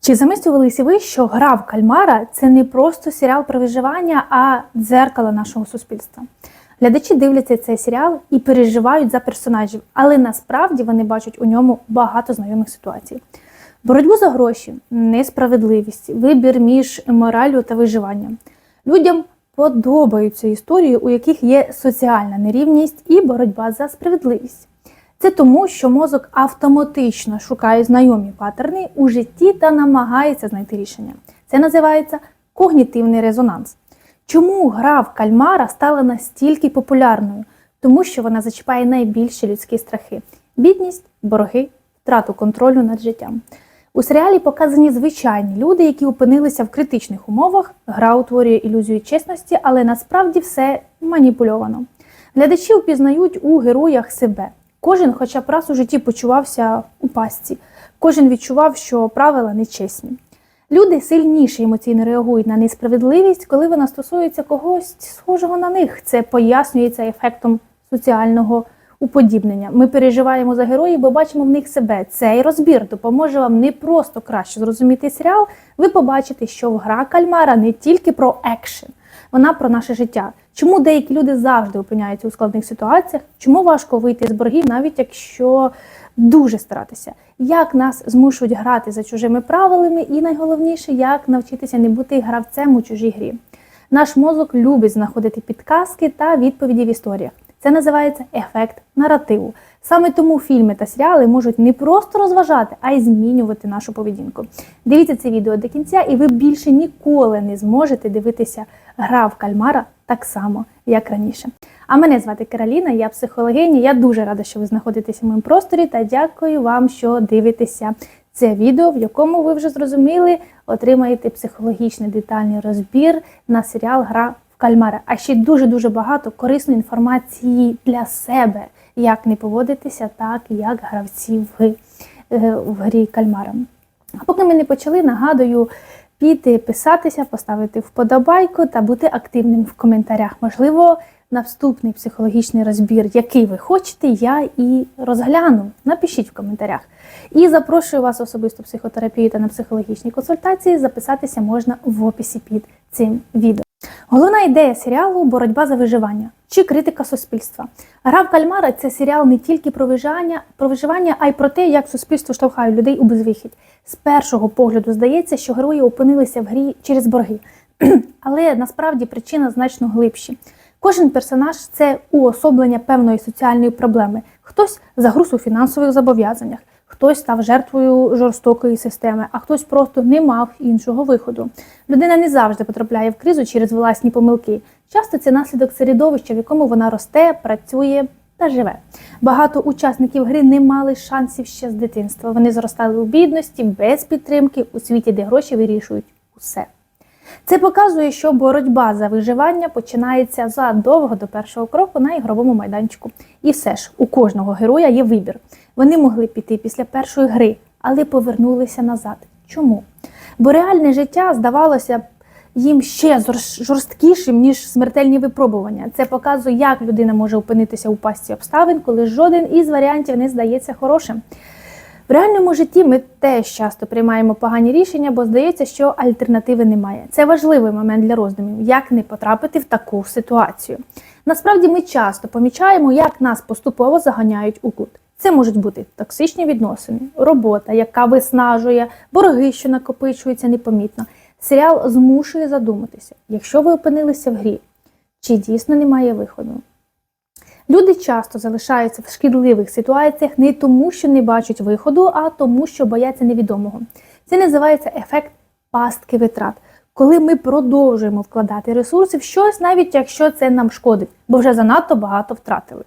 Чи замислювалися ви, що гра в кальмара це не просто серіал про виживання, а дзеркало нашого суспільства? Глядачі дивляться цей серіал і переживають за персонажів, але насправді вони бачать у ньому багато знайомих ситуацій. Боротьбу за гроші, несправедливість, вибір між мораллю та виживанням. Людям подобаються історії, у яких є соціальна нерівність і боротьба за справедливість. Це тому, що мозок автоматично шукає знайомі паттерни у житті та намагається знайти рішення. Це називається когнітивний резонанс. Чому гра в кальмара стала настільки популярною? Тому що вона зачіпає найбільші людські страхи: бідність, борги, втрату контролю над життям. У серіалі показані звичайні люди, які опинилися в критичних умовах. Гра утворює ілюзію чесності, але насправді все маніпульовано. Глядачі впізнають у героях себе. Кожен, хоча б раз у житті почувався у пастці, кожен відчував, що правила нечесні. Люди сильніше емоційно реагують на несправедливість, коли вона стосується когось схожого на них. Це пояснюється ефектом соціального уподібнення. Ми переживаємо за героїв, бо бачимо в них себе. Цей розбір допоможе вам не просто краще зрозуміти серіал. Ви побачите, що гра кальмара не тільки про екшен, вона про наше життя. Чому деякі люди завжди опиняються у складних ситуаціях? Чому важко вийти з боргів, навіть якщо дуже старатися? Як нас змушують грати за чужими правилами, і найголовніше, як навчитися не бути гравцем у чужій грі. Наш мозок любить знаходити підказки та відповіді в історіях. Це називається ефект наративу. Саме тому фільми та серіали можуть не просто розважати, а й змінювати нашу поведінку. Дивіться це відео до кінця, і ви більше ніколи не зможете дивитися гра в кальмара так само, як раніше. А мене звати Кароліна, я психологиня. Я дуже рада, що ви знаходитеся в моєму просторі, та дякую вам, що дивитеся це відео, в якому ви вже зрозуміли, отримаєте психологічний детальний розбір на серіал Гра в кальмара. А ще дуже-дуже багато корисної інформації для себе, як не поводитися так, як гравці в, е, в грі кальмара. А поки ми не почали, нагадую піти писатися, поставити вподобайку та бути активним в коментарях. Можливо, наступний психологічний розбір, який ви хочете, я і розгляну. Напишіть в коментарях. І запрошую вас особисто психотерапію та на психологічні консультації. Записатися можна в описі під цим відео. Головна ідея серіалу боротьба за виживання чи критика суспільства. Гра в кальмара це серіал не тільки про виживання, про виживання, а й про те, як суспільство штовхає людей у безвихідь. З першого погляду здається, що герої опинилися в грі через борги, але насправді причина значно глибші. Кожен персонаж це уособлення певної соціальної проблеми. Хтось загруз у фінансових зобов'язаннях, хтось став жертвою жорстокої системи, а хтось просто не мав іншого виходу. Людина не завжди потрапляє в кризу через власні помилки. Часто це наслідок середовища, в якому вона росте, працює та живе. Багато учасників гри не мали шансів ще з дитинства. Вони зростали у бідності, без підтримки, у світі, де гроші вирішують усе. Це показує, що боротьба за виживання починається задовго до першого кроку на ігровому майданчику. І все ж у кожного героя є вибір. Вони могли піти після першої гри, але повернулися назад. Чому? Бо реальне життя здавалося їм ще жорсткішим, ніж смертельні випробування. Це показує, як людина може опинитися у пастці обставин, коли жоден із варіантів не здається хорошим. В реальному житті ми теж часто приймаємо погані рішення, бо здається, що альтернативи немає. Це важливий момент для роздумів, як не потрапити в таку ситуацію. Насправді ми часто помічаємо, як нас поступово заганяють у кут. Це можуть бути токсичні відносини, робота, яка виснажує, борги, що накопичуються непомітно. Серіал змушує задуматися, якщо ви опинилися в грі, чи дійсно немає виходу. Люди часто залишаються в шкідливих ситуаціях не тому, що не бачать виходу, а тому, що бояться невідомого. Це називається ефект пастки витрат, коли ми продовжуємо вкладати ресурси в щось, навіть якщо це нам шкодить, бо вже занадто багато втратили.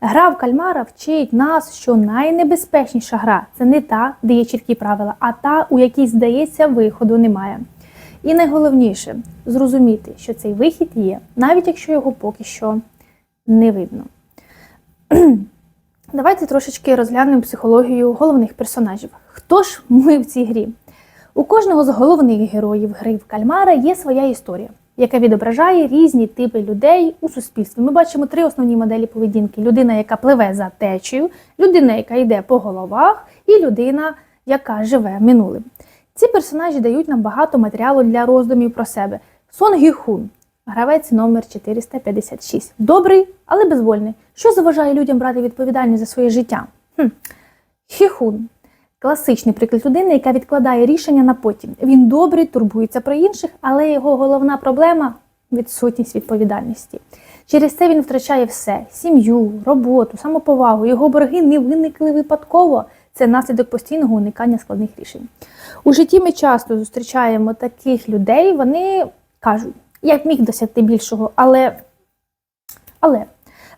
Гра в кальмара вчить нас, що найнебезпечніша гра це не та, де є чіткі правила, а та, у якій, здається, виходу немає. І найголовніше зрозуміти, що цей вихід є, навіть якщо його поки що не видно. Давайте трошечки розглянемо психологію головних персонажів. Хто ж ми в цій грі? У кожного з головних героїв гри в кальмара є своя історія, яка відображає різні типи людей у суспільстві. Ми бачимо три основні моделі поведінки: людина, яка пливе за течею, людина, яка йде по головах, і людина, яка живе минулим. Ці персонажі дають нам багато матеріалу для роздумів про себе. Сон Гіхун, гравець номер 456. Добрий, але безвольний. Що заважає людям брати відповідальність за своє життя? Хм. Хіхун. Класичний приклад людини, яка відкладає рішення на потім. Він добрий, турбується про інших, але його головна проблема відсутність відповідальності. Через це він втрачає все: сім'ю, роботу, самоповагу. Його борги не виникли випадково. Це наслідок постійного уникання складних рішень. У житті ми часто зустрічаємо таких людей, вони кажуть, я міг досягти більшого, але. але.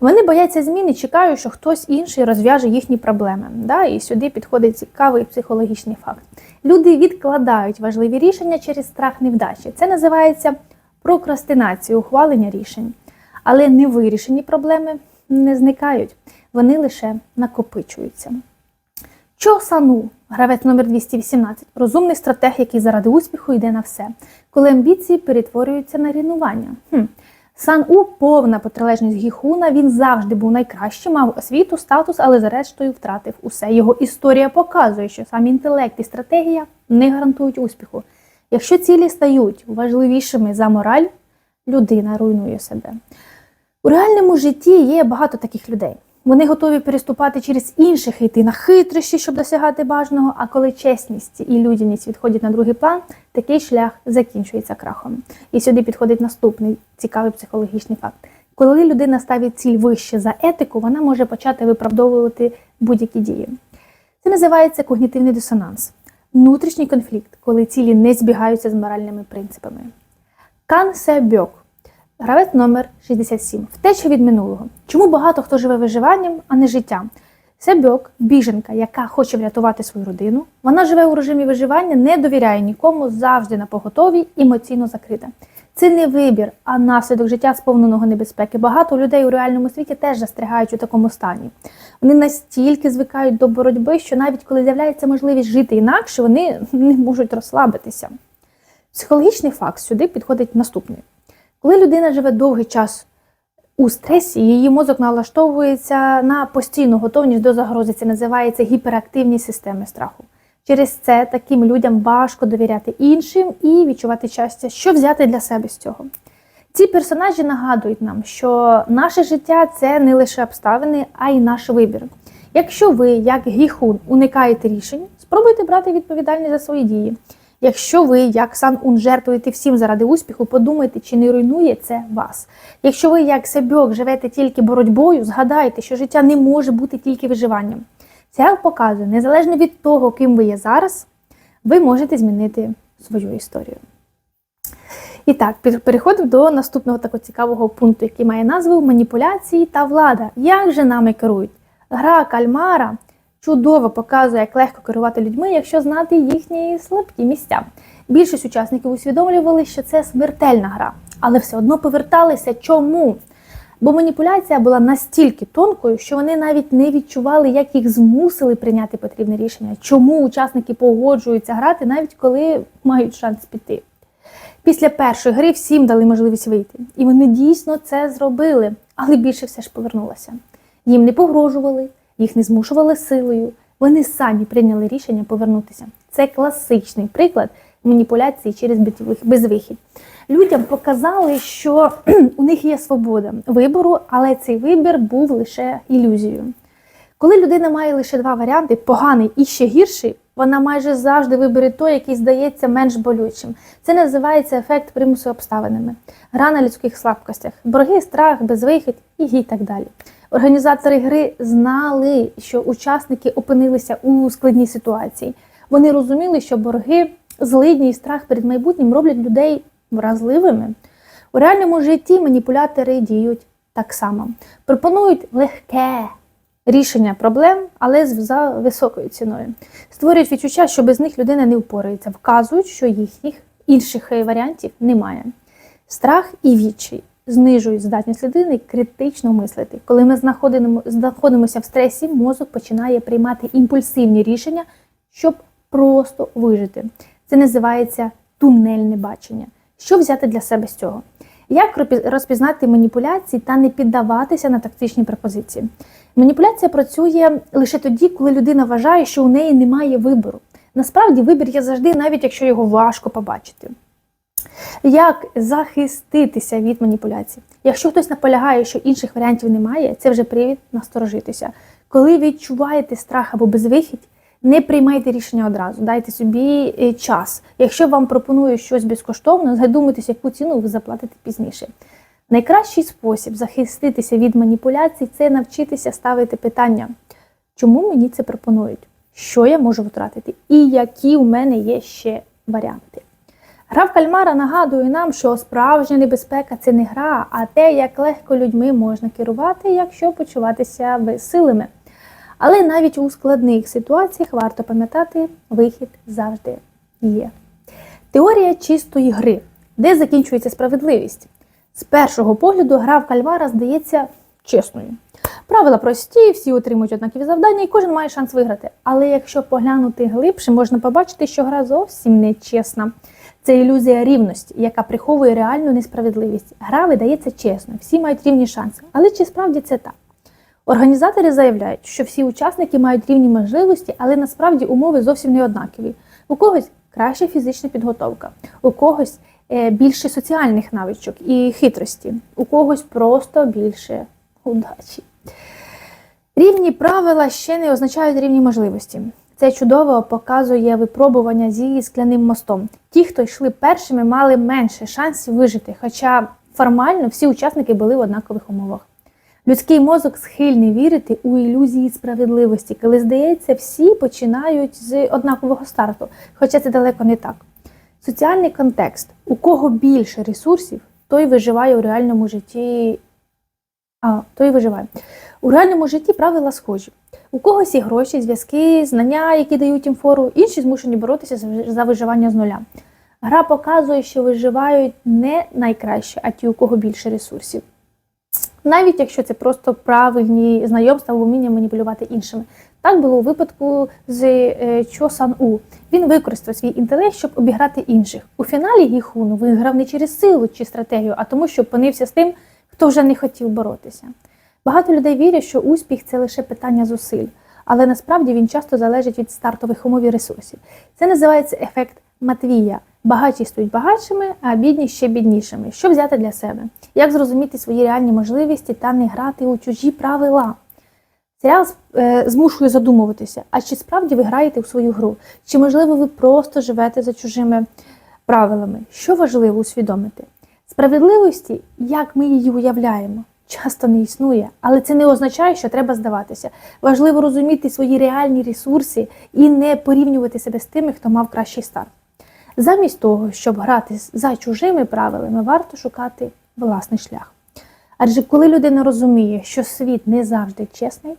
Вони бояться зміни, чекають, що хтось інший розв'яже їхні проблеми. Да? І сюди підходить цікавий психологічний факт. Люди відкладають важливі рішення через страх невдачі. Це називається прокрастинацією ухвалення рішень. Але невирішені проблеми не зникають, вони лише накопичуються. Чо Сану, гравець номер 218, розумний стратег, який заради успіху йде на все, коли амбіції перетворюються на рівнування. Хм. Сан У повна протилежність Гіхуна, він завжди був найкращим, мав освіту, статус, але зрештою втратив усе. Його історія показує, що сам інтелект і стратегія не гарантують успіху. Якщо цілі стають важливішими за мораль, людина руйнує себе. У реальному житті є багато таких людей. Вони готові переступати через інших йти на хитрощі, щоб досягати бажаного. А коли чесність і людяність відходять на другий план, такий шлях закінчується крахом. І сюди підходить наступний цікавий психологічний факт. Коли людина ставить ціль вище за етику, вона може почати виправдовувати будь-які дії. Це називається когнітивний дисонанс, внутрішній конфлікт, коли цілі не збігаються з моральними принципами. Кан Се Бьок Гравець номер 67. Втеча від минулого. Чому багато хто живе виживанням, а не життям? Себьок, біженка, яка хоче врятувати свою родину. Вона живе у режимі виживання, не довіряє нікому, завжди на поготові, емоційно закрита. Це не вибір, а наслідок життя сповненого небезпеки. Багато людей у реальному світі теж застрягають у такому стані. Вони настільки звикають до боротьби, що навіть коли з'являється можливість жити інакше, вони не можуть розслабитися. Психологічний факт сюди підходить наступний. Коли людина живе довгий час у стресі, її мозок налаштовується на постійну готовність до загрози. Це називається гіперактивність системи страху. Через це таким людям важко довіряти іншим і відчувати щастя, що взяти для себе з цього. Ці персонажі нагадують нам, що наше життя це не лише обставини, а й наш вибір. Якщо ви, як гіхун, уникаєте рішень, спробуйте брати відповідальність за свої дії. Якщо ви, як Сан Ун, жертвуєте всім заради успіху, подумайте, чи не руйнує це вас. Якщо ви, як Себьок, живете тільки боротьбою, згадайте, що життя не може бути тільки виживанням. Серіал показує, незалежно від того, ким ви є зараз, ви можете змінити свою історію. І так, переходимо до наступного такого цікавого пункту, який має назву маніпуляції та влада. Як же нами керують? Гра кальмара чудово показує, як легко керувати людьми, якщо знати їхні слабкі місця. Більшість учасників усвідомлювали, що це смертельна гра, але все одно поверталися. Чому? Бо маніпуляція була настільки тонкою, що вони навіть не відчували, як їх змусили прийняти потрібне рішення, чому учасники погоджуються грати, навіть коли мають шанс піти. Після першої гри всім дали можливість вийти. І вони дійсно це зробили, але більше все ж повернулося. Їм не погрожували, їх не змушували силою. Вони самі прийняли рішення повернутися. Це класичний приклад маніпуляції через безвихідь. Людям показали, що у них є свобода вибору, але цей вибір був лише ілюзією. Коли людина має лише два варіанти поганий і ще гірший, вона майже завжди вибере той, який здається менш болючим. Це називається ефект примусу обставинами, гра на людських слабкостях, борги, страх, безвихідь і так далі. Організатори гри знали, що учасники опинилися у складній ситуації. Вони розуміли, що борги, злидні і страх перед майбутнім роблять людей вразливими. У реальному житті маніпулятори діють так само. Пропонують легке рішення проблем, але за високою ціною. Створюють відчуття, що без них людина не впорається, вказують, що їхніх інших варіантів немає. Страх і відчай знижують здатність людини критично мислити. Коли ми знаходимося в стресі, мозок починає приймати імпульсивні рішення, щоб просто вижити. Це називається тунельне бачення. Що взяти для себе з цього? Як розпізнати маніпуляції та не піддаватися на тактичні пропозиції? Маніпуляція працює лише тоді, коли людина вважає, що у неї немає вибору. Насправді вибір є завжди, навіть якщо його важко побачити. Як захиститися від маніпуляцій? Якщо хтось наполягає, що інших варіантів немає, це вже привід насторожитися. Коли відчуваєте страх або безвихідь, не приймайте рішення одразу, дайте собі е, час. Якщо вам пропонують щось безкоштовно, задумайтесь, яку ціну ви заплатите пізніше. Найкращий спосіб захиститися від маніпуляцій це навчитися ставити питання, чому мені це пропонують, що я можу втратити, і які у мене є ще варіанти. Гра в кальмара нагадує нам, що справжня небезпека це не гра, а те, як легко людьми можна керувати, якщо почуватися безсилими. Але навіть у складних ситуаціях варто пам'ятати, вихід завжди є. Теорія чистої гри, де закінчується справедливість. З першого погляду гра в кальмара здається чесною. Правила прості, всі отримують однакові завдання, і кожен має шанс виграти. Але якщо поглянути глибше, можна побачити, що гра зовсім не чесна. Це ілюзія рівності, яка приховує реальну несправедливість. Гра видається чесно, всі мають рівні шанси. Але чи справді це так? Організатори заявляють, що всі учасники мають рівні можливості, але насправді умови зовсім не однакові. У когось краща фізична підготовка, у когось е, більше соціальних навичок і хитрості, у когось просто більше удачі. Рівні правила ще не означають рівні можливості. Це чудово показує випробування зі скляним мостом. Ті, хто йшли першими, мали менше шансів вижити, хоча формально всі учасники були в однакових умовах. Людський мозок схильний вірити у ілюзії справедливості, коли здається, всі починають з однакового старту, хоча це далеко не так. Соціальний контекст: у кого більше ресурсів, той виживає у реальному житті. А, той виживає. У реальному житті правила схожі. У когось є гроші, зв'язки, знання, які дають їм фору, інші змушені боротися за- виживання з нуля. Гра показує, що виживають не найкраще, а ті, у кого більше ресурсів. Навіть якщо це просто правильні знайомства або вміння маніпулювати іншими. Так було у випадку з е, Чо Сан У. Він використав свій інтелект, щоб обіграти інших. У фіналі Гіхун виграв не через силу чи стратегію, а тому, що опинився з тим, хто вже не хотів боротися. Багато людей вірять, що успіх це лише питання зусиль, але насправді він часто залежить від стартових умов і ресурсів. Це називається ефект Матвія. Багаті стають багатшими, а бідні ще біднішими. Що взяти для себе? Як зрозуміти свої реальні можливості та не грати у чужі правила? Серіал е, змушує задумуватися, а чи справді ви граєте у свою гру? Чи можливо ви просто живете за чужими правилами? Що важливо усвідомити? Справедливості, як ми її уявляємо, часто не існує, але це не означає, що треба здаватися. Важливо розуміти свої реальні ресурси і не порівнювати себе з тими, хто мав кращий старт. Замість того, щоб грати за чужими правилами, варто шукати власний шлях. Адже коли людина розуміє, що світ не завжди чесний,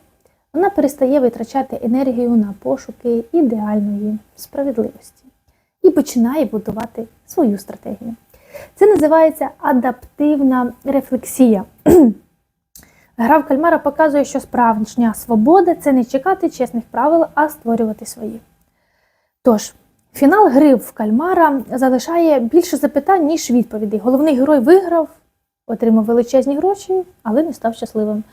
вона перестає витрачати енергію на пошуки ідеальної справедливості і починає будувати свою стратегію. Це називається адаптивна рефлексія. Гра в кальмара показує, що справжня свобода це не чекати чесних правил, а створювати свої. Тож, фінал гри в кальмара залишає більше запитань, ніж відповідей. Головний герой виграв, отримав величезні гроші, але не став щасливим.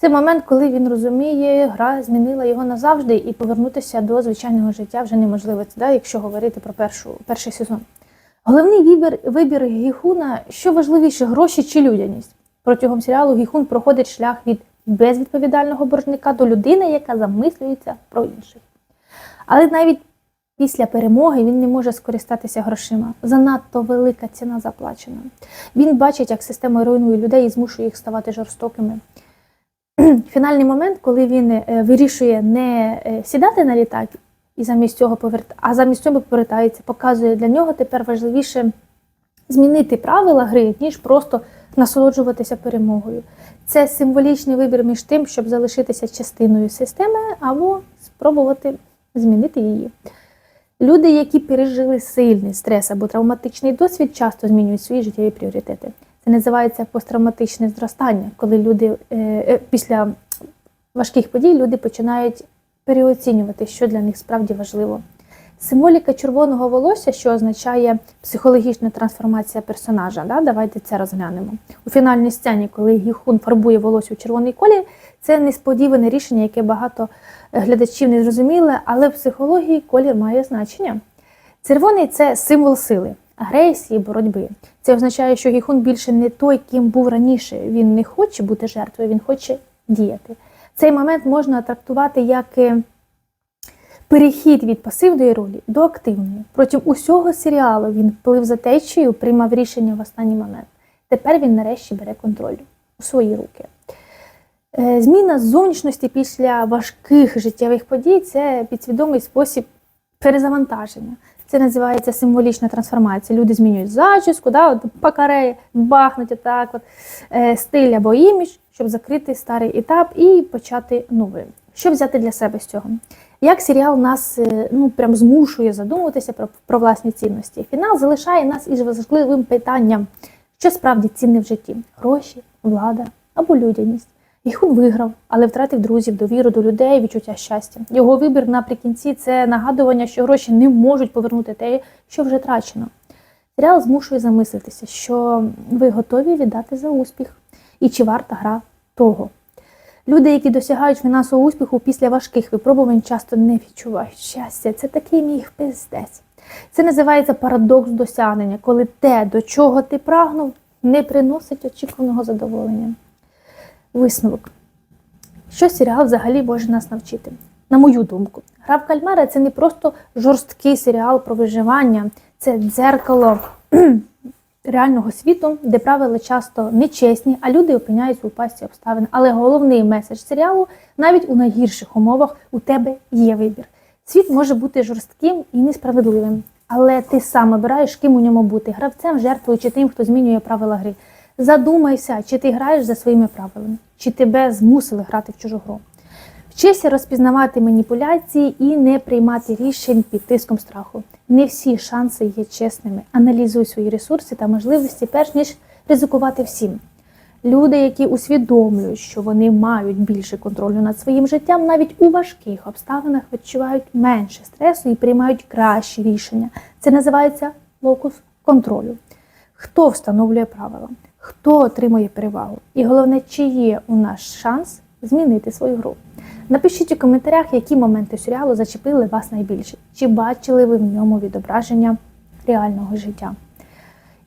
Це момент, коли він розуміє, гра змінила його назавжди, і повернутися до звичайного життя вже неможливо, це, да, якщо говорити про першу, перший сезон. Головний вибір, вибір Гіхуна, що важливіше, гроші чи людяність. Протягом серіалу Гіхун проходить шлях від безвідповідального боржника до людини, яка замислюється про інших. Але навіть після перемоги він не може скористатися грошима. Занадто велика ціна заплачена. Він бачить, як система руйнує людей і змушує їх ставати жорстокими. Фінальний момент, коли він е, вирішує не е, сідати на літак і замість цього поверт... а замість цього повертається, показує для нього тепер важливіше змінити правила гри, ніж просто насолоджуватися перемогою. Це символічний вибір між тим, щоб залишитися частиною системи, або спробувати змінити її. Люди, які пережили сильний стрес або травматичний досвід, часто змінюють свої життєві пріоритети. Це називається посттравматичне зростання, коли люди е, е, після важких подій люди починають переоцінювати, що для них справді важливо. Символіка червоного волосся, що означає психологічна трансформація персонажа. Да? Давайте це розглянемо. У фінальній сцені, коли Гіхун фарбує волосся у червоний колір, це несподіване рішення, яке багато глядачів не зрозуміли, але в психології колір має значення. Червоний це символ сили, агресії, боротьби. Це означає, що Гіхун більше не той, ким був раніше. Він не хоче бути жертвою, він хоче діяти. Цей момент можна трактувати як е, перехід від пасивної ролі до активної. Протягом усього серіалу він плив за течією, приймав рішення в останній момент. Тепер він нарешті бере контроль у свої руки. Е, Зміна зовнішності після важких життєвих подій це підсвідомий спосіб перезавантаження. Це називається символічна трансформація. Люди змінюють зачіску, да, от пакареї, бахнуть отак, от, е, стиль або імідж, щоб закрити старий етап і почати новий. Що взяти для себе з цього? Як серіал нас е, ну, прям змушує задумуватися про, про власні цінності? Фінал залишає нас із важливим питанням, що справді цінне в житті: гроші, влада або людяність. Гіхун виграв, але втратив друзів, довіру до людей, відчуття щастя. Його вибір наприкінці це нагадування, що гроші не можуть повернути те, що вже трачено. Серіал змушує замислитися, що ви готові віддати за успіх, і чи варта гра того. Люди, які досягають фінансового успіху після важких випробувань, часто не відчувають щастя. Це такий мій пиздець. Це називається парадокс досягнення, коли те, до чого ти прагнув, не приносить очікуваного задоволення. Висновок. Що серіал взагалі може нас навчити? На мою думку, гра в кальмара це не просто жорсткий серіал про виживання, це дзеркало реального світу, де правила часто нечесні, а люди опиняються у пасті обставин. Але головний меседж серіалу навіть у найгірших умовах у тебе є вибір. Світ може бути жорстким і несправедливим, але ти сам обираєш, ким у ньому бути гравцем, жертвою чи тим, хто змінює правила гри. Задумайся, чи ти граєш за своїми правилами, чи тебе змусили грати в чужу гру. Вчися розпізнавати маніпуляції і не приймати рішень під тиском страху. Не всі шанси є чесними. Аналізуй свої ресурси та можливості, перш ніж ризикувати всім. Люди, які усвідомлюють, що вони мають більше контролю над своїм життям, навіть у важких обставинах відчувають менше стресу і приймають кращі рішення. Це називається локус контролю. Хто встановлює правила, хто отримує перевагу, і головне, чи є у нас шанс змінити свою гру. Напишіть у коментарях, які моменти серіалу зачепили вас найбільше, чи бачили ви в ньому відображення реального життя.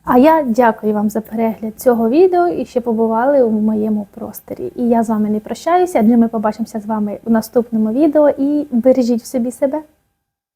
А я дякую вам за перегляд цього відео і що побували у моєму просторі. І я з вами не прощаюся, адже ми побачимося з вами в наступному відео і бережіть в собі себе.